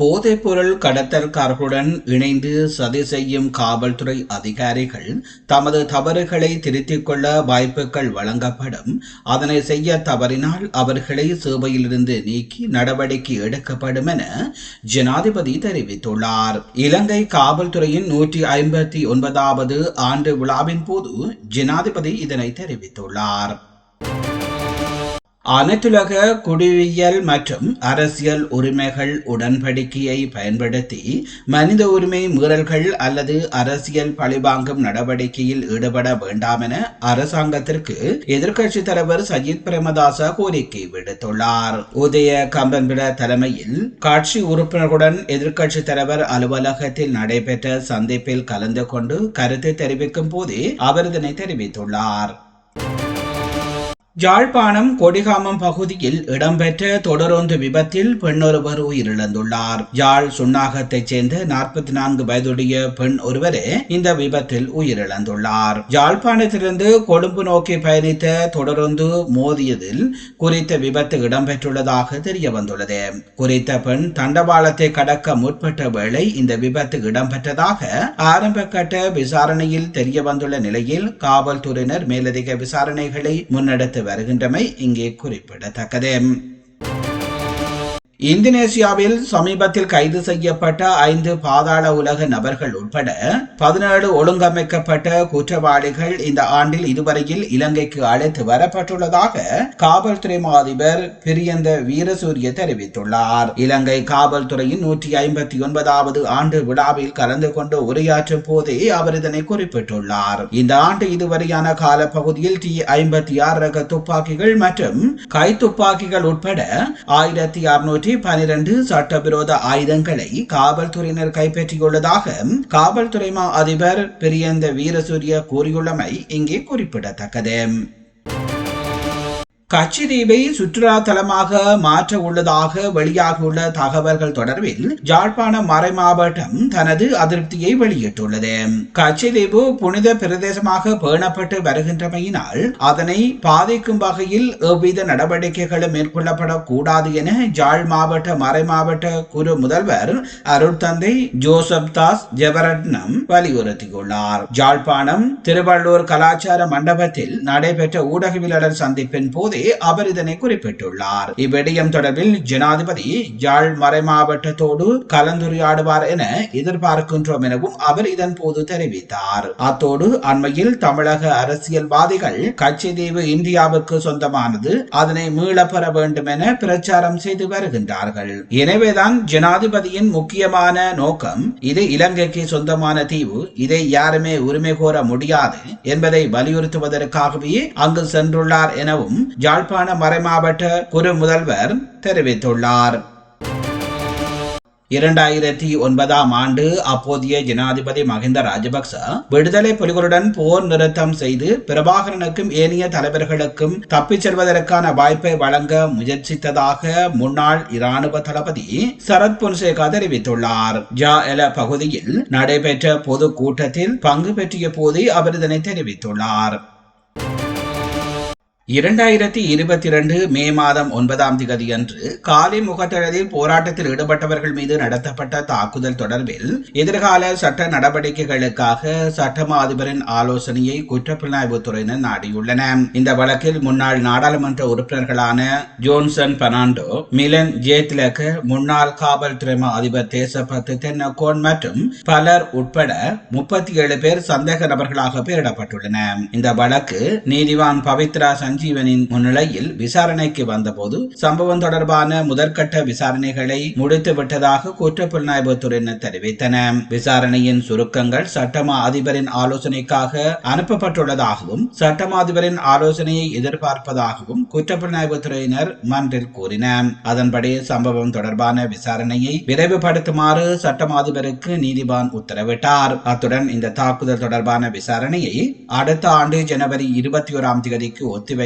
போதைப்பொருள் கடத்தல்காரர்களுடன் இணைந்து சதி செய்யும் காவல்துறை அதிகாரிகள் தமது தவறுகளை திருத்திக் கொள்ள வாய்ப்புகள் வழங்கப்படும். அதனை செய்ய தவறினால் அவர்களை சேவையிலிருந்து நீக்கி நடவடிக்கை எடுக்கப்படும் என ஜனாதிபதி தெரிவித்துள்ளார். இலங்கை காவல்துறையின் நூற்றி ஐம்பத்தி ஒன்பதாவது ஆண்டு விழாவின் போது ஜனாதிபதி இதனை தெரிவித்துள்ளார். அனைத்துலக குடியியல் மற்றும் அரசியல் உரிமைகள் உடன்படிக்கையை பயன்படுத்தி மனித உரிமை மீறல்கள் அல்லது அரசியல் பழிவாங்கும் நடவடிக்கையில் ஈடுபட வேண்டாம் என அரசாங்கத்திற்கு எதிர்க்கட்சித் தலைவர் சஜித் பிரேமதாச கோரிக்கை விடுத்துள்ளார். உதய கம்பன்பிட தலைமையில் காட்சி உறுப்பினர்களுடன் எதிர்க்கட்சித் தலைவர் அலுவலகத்தில் நடைபெற்ற சந்திப்பில் கலந்து கொண்டு கருத்து தெரிவிக்கும் போதே அவர் இதனை தெரிவித்துள்ளார். யாழ்ப்பாணம் கொடிகாமம் பகுதியில் இடம்பெற்ற தொடரொன்று விபத்தில் பெண்ணொருவர் உயிரிழந்துள்ளார். யாழ் சுன்னாகத்தைச் சேர்ந்த நாற்பத்தி நான்கு வயதுடைய பெண் ஒருவரே இந்த விபத்தில் உயிரிழந்துள்ளார். யாழ்ப்பாணத்திலிருந்து கொழும்பு நோக்கி பயணித்த தொடரொன்று மோதியதில் குறித்த விபத்து இடம்பெற்றுள்ளதாக தெரிய வந்துள்ளது குறித்த பெண் தண்டவாளத்தை கடக்க முற்பட்ட வேளை இந்த விபத்து இடம்பெற்றதாக ஆரம்ப கட்ட விசாரணையில் தெரிய வந்துள்ள நிலையில் காவல்துறையினர் மேலதிக விசாரணைகளை முன்னெடுத்து வருகின்றமை இங்கே குறிப்பிடத்தக்கது. இந்தோனேசியாவில் சமீபத்தில் கைது செய்யப்பட்ட ஐந்து பாதாள உலக நபர்கள் உட்பட பதினேழு ஒழுங்கமைக்கப்பட்ட குற்றவாளிகள் இந்த ஆண்டில் இதுவரையில் இலங்கைக்கு அழைத்து வரப்பட்டுள்ளதாக காவல்துறை அதிபர் பிரியந்த வீரசூரிய தெரிவித்துள்ளார். இலங்கை காவல்துறையின் நூற்றி ஐம்பத்தி ஒன்பதாவது ஆண்டு விழாவில் கலந்து கொண்டு உரையாற்றும் போதே அவர் இதனை குறிப்பிட்டுள்ளார். இந்த ஆண்டு இதுவரையான காலப்பகுதியில் டி ஐம்பத்தி ஆறு ரக துப்பாக்கிகள் மற்றும் கைத்துப்பாக்கிகள் உட்பட ஆயிரத்தி அறுநூற்றி நூற்றி பனிரெண்டு சட்டவிரோத ஆயுதங்களை காவல்துறையினர் கைப்பற்றியுள்ளதாக காவல்துறை மா அதிபர் பிரியந்த வீரசூரிய கூறியுள்ளமை இங்கே குறிப்பிடத்தக்கது. கச்சிதீவை சுற்றுலா தலமாக மாற்ற உள்ளதாக வெளியாகியுள்ள தகவல்கள் தொடர்பில் ஜாழ்ப்பாணம் மறை மாவட்டம் தனது அதிருப்தியை வெளியிட்டுள்ளது. கச்சிதீவு புனித பிரதேசமாக பேணப்பட்டு வருகின்றமையினால் அதனை பாதிக்கும் வகையில் எவ்வித நடவடிக்கைகளும் மேற்கொள்ளப்படக்கூடாது என ஜாழ் மாவட்ட மறை மாவட்ட குரு முதல்வர் அருட்தந்தை ஜோசப் தாஸ் ஜெவரட்னம் வலியுறுத்தியுள்ளார். ஜாழ்ப்பாணம் திருவள்ளூர் கலாச்சார மண்டபத்தில் நடைபெற்ற ஊடகவியலாளர் சந்திப்பின் போது போதே அவர் இதனை குறிப்பிட்டுள்ளார். இவ்விடயம் தொடர்பில் ஜனாதிபதி யாழ் மறை மாவட்டத்தோடு கலந்துரையாடுவார் என எதிர்பார்க்கின்றோம் எனவும் அவர் இதன் போது தெரிவித்தார். அத்தோடு அண்மையில் தமிழக அரசியல்வாதிகள் கட்சிதீவு இந்தியாவுக்கு சொந்தமானது அதனை மீளப்பெற வேண்டும் என பிரச்சாரம் செய்து வருகின்றார்கள். எனவேதான் ஜனாதிபதியின் முக்கியமான நோக்கம் இது இலங்கைக்கு சொந்தமான தீவு இதை யாருமே உரிமை கோர முடியாது என்பதை வலியுறுத்துவதற்காகவே அங்கு சென்றுள்ளார் எனவும் யாழ்ப்பாண மறைமாவட்ட குரு முதல்வர் தெரிவித்துள்ளார். இரண்டாயிரத்தி ஒன்பதாம் ஆண்டு அப்போதைய ஜனாதிபதி மஹிந்த ராஜபக்ச விடுதலை புலிகளுடன் போர் நிறுத்தம் செய்து பிரபாகரனுக்கும் ஏனைய தலைவர்களுக்கும் தப்பிச் செல்வதற்கான வாய்ப்பை வழங்க முயற்சித்ததாக முன்னாள் இராணுவ தளபதி சரத் பொன்சேகா தெரிவித்துள்ளார். ஜா எல பகுதியில் நடைபெற்ற பொது கூட்டத்தில் பங்கு பெற்றிய போது அவர் இதனை தெரிவித்துள்ளார். இரண்டாயிரத்தி இருபத்தி இரண்டு மே மாதம் ஒன்பதாம் திகதி அன்று காலி முகத்தழலில் போராட்டத்தில் ஈடுபட்டவர்கள் மீது நடத்தப்பட்ட தாக்குதல் தொடர்பில் எதிர்கால சட்ட நடவடிக்கைகளுக்காக சட்டமா அதிபரின் ஆலோசனையை குற்றப்புலனாய்வுத்துறையினர் நாடியுள்ளன. இந்த வழக்கில் முன்னாள் நாடாளுமன்ற உறுப்பினர்களான ஜோன்சன் பெர்னாண்டோ மிலன் ஜேத்லக்கு முன்னாள் காவல்துறை அதிபர் தேசபத்து தென்னகோன் மற்றும் பலர் உட்பட முப்பத்தி ஏழு பேர் சந்தேக நபர்களாக பெயரிடப்பட்டுள்ளன. இந்த வழக்கு நீதிவான் பவித்ரா சஞ்சீவனின் முன்னிலையில் விசாரணைக்கு வந்தபோது சம்பவம் தொடர்பான முதற்கட்ட விசாரணைகளை முடித்து விட்டதாக குற்றப்புலனாய்வுத்துறையினர் தெரிவித்தன. விசாரணையின் சுருக்கங்கள் சட்டமா அதிபரின் ஆலோசனைக்காக அனுப்பப்பட்டுள்ளதாகவும் சட்டமா அதிபரின் ஆலோசனையை எதிர்பார்ப்பதாகவும் குற்றப்புலனாய்வு துறையினர் மன்றில் கூறின. அதன்படி சம்பவம் தொடர்பான விசாரணையை விரைவுபடுத்துமாறு சட்டமாதிபருக்கு அதிபருக்கு உத்தரவிட்டார். அத்துடன் இந்த தாக்குதல் தொடர்பான விசாரணையை அடுத்த ஆண்டு ஜனவரி இருபத்தி ஓராம் தேதிக்கு ஒத்திவை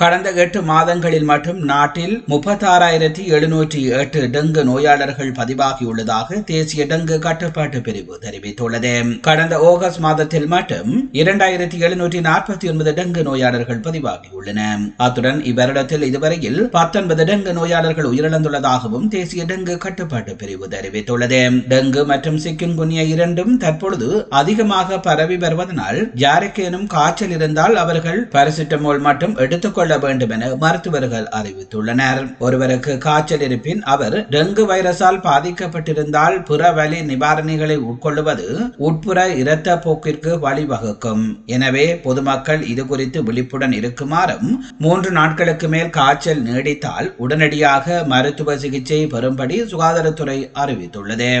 கடந்த எட்டு மாதங்களில் மட்டும் நாட்டில் முப்பத்தாறாயிரத்தி எழுநூற்றி எட்டு டெங்கு நோயாளர்கள் பதிவாகியுள்ளதாக தேசிய டெங்கு கட்டுப்பாட்டு பிரிவு தெரிவித்துள்ளது. கடந்த ஆகஸ்ட் மாதத்தில் மட்டும் இரண்டாயிரத்தி எழுநூற்றி நாற்பத்தி ஒன்பது டெங்கு நோயாளர்கள் பதிவாகியுள்ளன. அத்துடன் இவ்வருடத்தில் இதுவரையில் பத்தொன்பது டெங்கு நோயாளர்கள் உயிரிழந்துள்ளதாகவும் தேசிய டெங்கு கட்டுப்பாட்டு பிரிவு தெரிவித்துள்ளது. டெங்கு மற்றும் சிக்கின் குனிய இரண்டும் தற்பொழுது அதிகமாக பரவி வருவதனால் யாருக்கேனும் காய்ச்சல் இருந்தால் அவர்கள் பாரசிட்டமோல் மட்டும் எடுத்துக்கொள்ள வேண்டும் என மருத்துவர்கள் அறிவித்துள்ளனர். ஒருவருக்கு காய்ச்சல் இருப்பின் அவர் டெங்கு வைரஸால் பாதிக்கப்பட்டிருந்தால் புற வலி நிவாரணிகளை உட்கொள்வது உட்புற இரத்த போக்கிற்கு வழிவகுக்கும். எனவே பொதுமக்கள் இது குறித்து விழிப்புடன் இருக்குமாறும் மூன்று நாட்களுக்கு மேல் காய்ச்சல் நீடித்தால் உடனடியாக மருத்துவ சிகிச்சை பெறும்படி சுகாதாரத்துறை அறிவித்துள்ளது.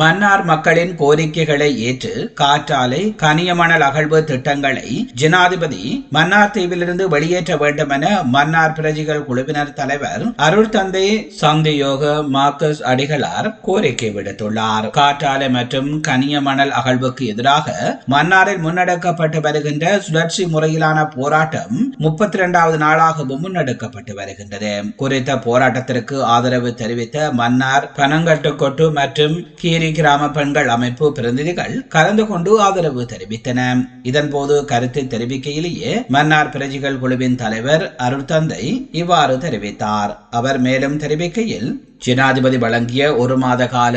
மன்னார் மக்களின் கோரிக்கைகளை ஏற்று காற்றாலை கனியமணல் அகழ்வு திட்டங்களை ஜனாதிபதி மன்னார் தீவிலிருந்து வெளியேற்ற வேண்டும் என மன்னார் பிரஜைகள் குழுவினர் தலைவர் அருள் தந்தை சந்தியோக மார்க்கஸ் அடிகளார் கோரிக்கை விடுத்துள்ளார். காற்றாலை மற்றும் கனியமணல் அகழ்வுக்கு எதிராக மன்னாரில் முன்னெடுக்கப்பட்டு வருகின்ற சுழற்சி முறையிலான போராட்டம் முப்பத்தி இரண்டாவது நாளாகவும் முன்னெடுக்கப்பட்டு வருகின்றது. குறித்த போராட்டத்திற்கு ஆதரவு தெரிவித்த மன்னார் பனங்கட்டுக்கொட்டு மற்றும் கீரி கிராம பெண்கள் அமைப்பு பிரதிநிதிகள் கலந்து கொண்டு ஆதரவு தெரிவித்தன. இதன்போது கருத்து தெரிவிக்கையிலேயே மன்னார் பிரஜைகள் குழுவின் தலைவர் அருட்தந்தை இவ்வாறு தெரிவித்தார். அவர் மேலும் தெரிவிக்கையில் ஜனாதிபதி வழங்கிய ஒரு மாத கால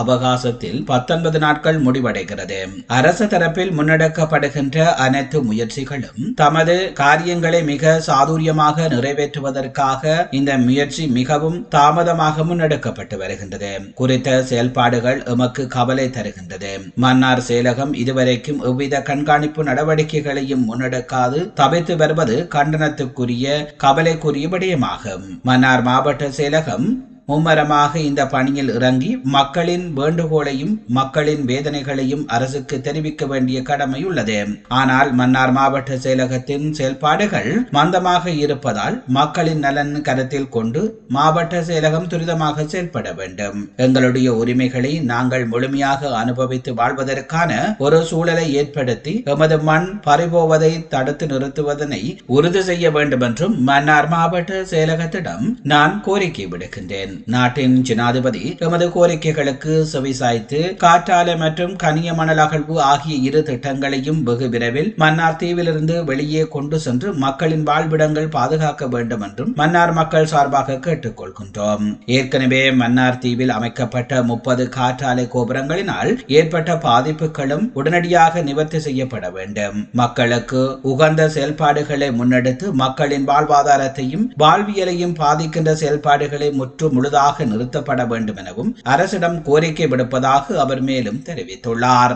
அவகாசத்தில் பத்தொன்பது நாட்கள் முடிவடைகிறது. அரசு தரப்பில் முன்னெடுக்கப்படுகின்ற அனைத்து முயற்சிகளும் தமது காரியங்களை மிக சாதுரியமாக நிறைவேற்றுவதற்காக இந்த முயற்சி மிகவும் தாமதமாக முன்னெடுக்கப்பட்டு வருகின்றது. குறித்த செயல்பாடுகள் எமக்கு கவலை தருகின்றது. மன்னார் செயலகம் இதுவரைக்கும் எவ்வித கண்காணிப்பு நடவடிக்கைகளையும் முன்னெடுக்காது தவிர்த்து வருவது கண்டனத்துக்குரிய கவலைக்குரிய விடயமாகும். மன்னார் மாவட்ட செயலகம் மும்மரமாக இந்த பணியில் இறங்கி மக்களின் வேண்டுகோளையும் மக்களின் வேதனைகளையும் அரசுக்கு தெரிவிக்க வேண்டிய கடமை உள்ளது. ஆனால் மன்னார் மாவட்ட செயலகத்தின் செயல்பாடுகள் மந்தமாக இருப்பதால் மக்களின் நலன் கருத்தில் கொண்டு மாவட்ட செயலகம் துரிதமாக செயல்பட வேண்டும். எங்களுடைய உரிமைகளை நாங்கள் முழுமையாக அனுபவித்து வாழ்வதற்கான ஒரு சூழலை ஏற்படுத்தி எமது மண் பறிபோவதை தடுத்து நிறுத்துவதனை உறுதி செய்ய வேண்டும் என்றும் மன்னார் மாவட்ட செயலகத்திடம் நான் கோரிக்கை விடுக்கின்றேன். நாட்டின் ஜனாதிபதி எமது கோரிக்கைகளுக்கு செவிசாய்த்து காற்றாலை மற்றும் கனிய மணல் அகழ்வு ஆகிய இரு திட்டங்களையும் வெகு விரைவில் மன்னார் தீவிலிருந்து வெளியே கொண்டு சென்று மக்களின் வாழ்விடங்கள் பாதுகாக்க வேண்டும் என்றும் மன்னார் மக்கள் சார்பாக கேட்டுக்கொள்கின்றோம் ஏற்கனவே மன்னார் தீவில் அமைக்கப்பட்ட முப்பது காற்றாலை கோபுரங்களினால் ஏற்பட்ட பாதிப்புகளும் உடனடியாக நிவர்த்தி செய்யப்பட வேண்டும். மக்களுக்கு உகந்த செயல்பாடுகளை முன்னெடுத்து மக்களின் வாழ்வாதாரத்தையும் வாழ்வியலையும் பாதிக்கின்ற செயல்பாடுகளை முற்று முழு முழுதாக நிறுத்தப்பட வேண்டும் எனவும் அரசிடம் கோரிக்கை விடுப்பதாக அவர் மேலும் தெரிவித்துள்ளார்.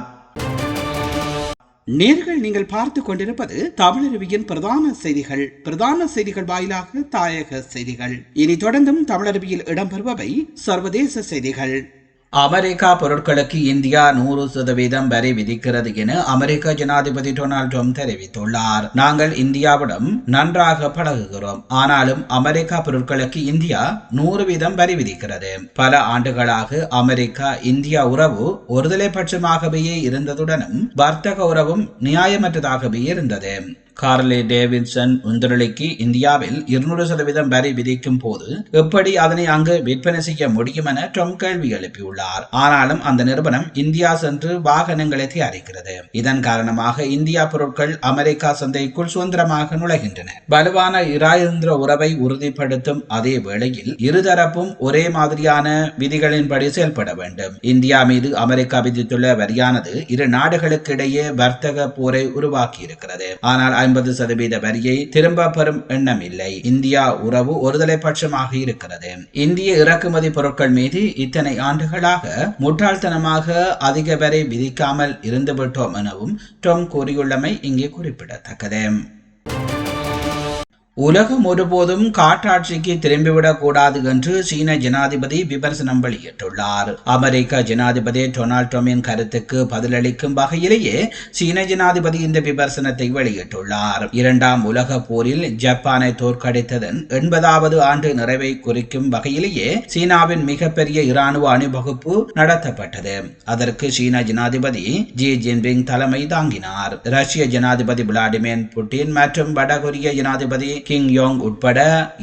நேர்கள் நீங்கள் பார்த்து கொண்டிருப்பது தமிழருவியின் பிரதான செய்திகள். பிரதான செய்திகள் வாயிலாக தாயக செய்திகள். இனி தொடர்ந்தும் தமிழருவியில் இடம்பெறுபவை சர்வதேச செய்திகள். அமெரிக்கா பொருட்களுக்கு இந்தியா நூறு சதவீதம் வரி விதிக்கிறது என அமெரிக்க ஜனாதிபதி டொனால்ட் ட்ரம்ப் தெரிவித்துள்ளார். நாங்கள் இந்தியாவிடம் நன்றாக பழகுகிறோம். ஆனாலும் அமெரிக்கா பொருட்களுக்கு இந்தியா நூறு வீதம் வரி விதிக்கிறது. பல ஆண்டுகளாக அமெரிக்கா இந்தியா உறவு ஒருதலை பட்சமாகவே இருந்ததுடனும் வர்த்தக உறவும் நியாயமற்றதாகவே இருந்தது. கார்லே டேவிட்சன் உந்திரளிக்கு இந்தியாவில் இருநூறு சதவீதம் வரி விதிக்கும் போது எப்படி அதனை அங்கு விற்பனை செய்ய முடியும் என ட்ரம்ப் கேள்வி எழுப்பியுள்ளார். ஆனாலும் அந்த நிறுவனம் இந்தியா சென்று வாகனங்களை தயாரிக்கிறது. இதன் காரணமாக இந்தியா பொருட்கள் அமெரிக்கா சந்தைக்குள் சுதந்திரமாக நுழைகின்றன. வலுவான இராயந்திர உறவை உறுதிப்படுத்தும் அதே வேளையில் இருதரப்பும் ஒரே மாதிரியான விதிகளின்படி செயல்பட வேண்டும். இந்தியா மீது அமெரிக்கா விதித்துள்ள வரியானது இரு நாடுகளுக்கு இடையே வர்த்தக போரை உருவாக்கி இருக்கிறது ஆனால் ஐம்பது சதவீத வரியை திரும்ப பெறும் எண்ணம் இல்லை. இந்தியா உறவு ஒருதலை பட்சமாக இருக்கிறது. இந்திய இறக்குமதி பொருட்கள் மீது இத்தனை ஆண்டுகளாக முட்டாள்தனமாக அதிக வரை விதிக்காமல் இருந்துவிட்டோம் எனவும் டொம் கூறியுள்ளமை இங்கே குறிப்பிடத்தக்கது. உலகம் ஒருபோதும் காட்டாட்சிக்கு திரும்பிவிடக் கூடாது என்று சீன ஜனாதிபதி விமர்சனம் வெளியிட்டுள்ளார். அமெரிக்க ஜனாதிபதி டொனால்ட் ட்ரம்பின் கருத்துக்கு பதிலளிக்கும் வகையிலேயே சீன ஜனாதிபதி இந்த விமர்சனத்தை வெளியிட்டுள்ளார். இரண்டாம் உலக போரில் ஜப்பானை தோற்கடித்ததன் எண்பதாவது ஆண்டு நிறைவை குறிக்கும் வகையிலேயே சீனாவின் மிகப்பெரிய இராணுவ அணிவகுப்பு நடத்தப்பட்டது. அதற்கு சீன ஜனாதிபதி ஜி ஜின்பிங் தலைமை தாங்கினார். ரஷ்ய ஜனாதிபதி விளாடிமிர் புட்டின் மற்றும் வடகொரிய ஜனாதிபதி கிங் யோங் உட்பட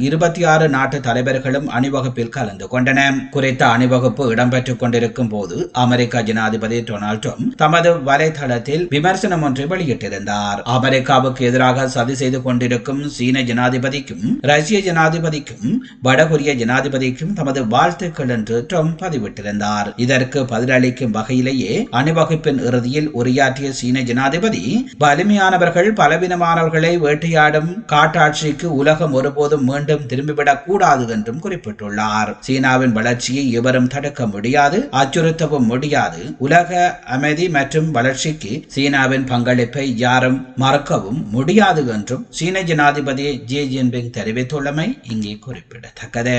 இருபத்தி ஆறு நாட்டு தலைவர்களும் அணிவகுப்பில் கலந்து கொண்டனர் குறித்த அணிவகுப்பு இடம்பெற்றுக் கொண்டிருக்கும் போது அமெரிக்க ஜனாதிபதி டொனால்ட் ட்ரம்ப் தமது வலைதளத்தில் விமர்சனம் ஒன்றை வெளியிட்டிருந்தார். அமெரிக்காவுக்கு எதிராக சதி செய்து கொண்டிருக்கும் சீன ஜனாதிபதிக்கும் ரஷ்ய ஜனாதிபதிக்கும் வடகொரிய ஜனாதிபதிக்கும் தமது வாழ்த்துக்கள் என்று ட்ரம்ப் பதிவிட்டிருந்தார். இதற்கு பதிலளிக்கும் வகையிலேயே அணிவகுப்பின் இறுதியில் உரையாற்றிய சீன ஜனாதிபதி வலிமையானவர்கள் பலவீனமானவர்களை வேட்டையாடும் காட்டாட்சி வளர்ச்சிக்கு உலகம் ஒருபோதும் மீண்டும் திரும்பிவிடக் கூடாது என்றும் குறிப்பிட்டுள்ளார். சீனாவின் வளர்ச்சியை எவரும் தடுக்க முடியாது அச்சுறுத்தவும் முடியாது. உலக அமைதி மற்றும் வளர்ச்சிக்கு சீனாவின் பங்களிப்பை யாரும் மறக்கவும் முடியாது என்றும் சீன ஜனாதிபதி ஜி ஜின்பிங் தெரிவித்துள்ளமை இங்கே குறிப்பிடத்தக்கது.